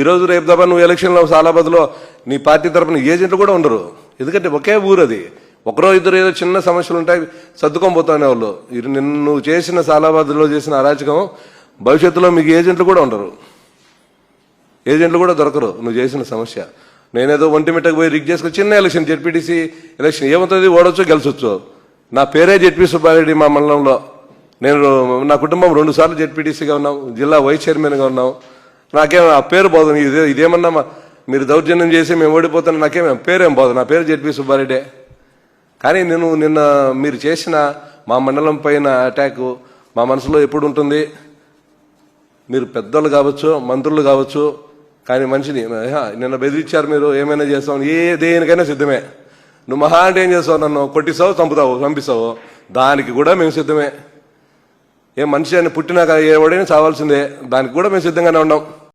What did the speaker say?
ఈరోజు రేపు దాబా నువ్వు ఎలక్షన్లో సాలాబాద్లో నీ పార్టీ తరఫున ఏజెంట్లు కూడా ఉండరు. ఎందుకంటే ఒకే ఊరు అది. ఒకరో ఇద్దరు ఏదో చిన్న సమస్యలు ఉంటాయి సర్దుకొని వాళ్ళు. నిన్ను నువ్వు చేసిన సాలాబాద్లో చేసిన అరాచకం భవిష్యత్తులో మీకు ఏజెంట్లు కూడా ఉండరు. ఏజెంట్లు కూడా దొరకరు నువ్వు చేసిన సమస్య. నేనేదో ఒంటి మిట్టకు పోయి రిగ్ చేసుకుని చిన్న ఎలక్షన్ జెడ్పీటీసీ ఎలక్షన్ ఏమవుతుంది? ఓడొచ్చు గెలిచొచ్చు. నా పేరే జెడ్పీ సుబ్బారెడ్డి మా మండలంలో. నేను నా కుటుంబం రెండు సార్లు జెడ్పీటీసీగా ఉన్నాం జిల్లా వైస్ చైర్మన్గా ఉన్నాం. నాకేం ఆ పేరు పోదు ఇదే ఇదేమన్నా మీరు దౌర్జన్యం చేసి మేము ఓడిపోతాను నాకేం పేరేం పోదు. నా పేరు జెడ్పీ సుబ్బారెడ్డే. కానీ నేను నిన్న మీరు చేసిన మా మండలం పైన అటాక్ మా మనసులో ఎప్పుడు ఉంటుంది? మీరు పెద్దోళ్ళు కావచ్చు మంత్రులు కావచ్చు కానీ మనిషిని నిన్న బెదిరించారు మీరు ఏమైనా చేస్తావు? ఏ దేనికైనా సిద్ధమే. నువ్వు మహా అంటే ఏం చేస్తావు నన్ను? కొట్టిస్తావు చంపుతావు చంపిస్తావు. దానికి కూడా మేము సిద్ధమే. ఏ మనిషి అని పుట్టినాక ఎవడైనా చావాల్సిందే. దానికి కూడా మేము సిద్ధంగానే ఉన్నాం.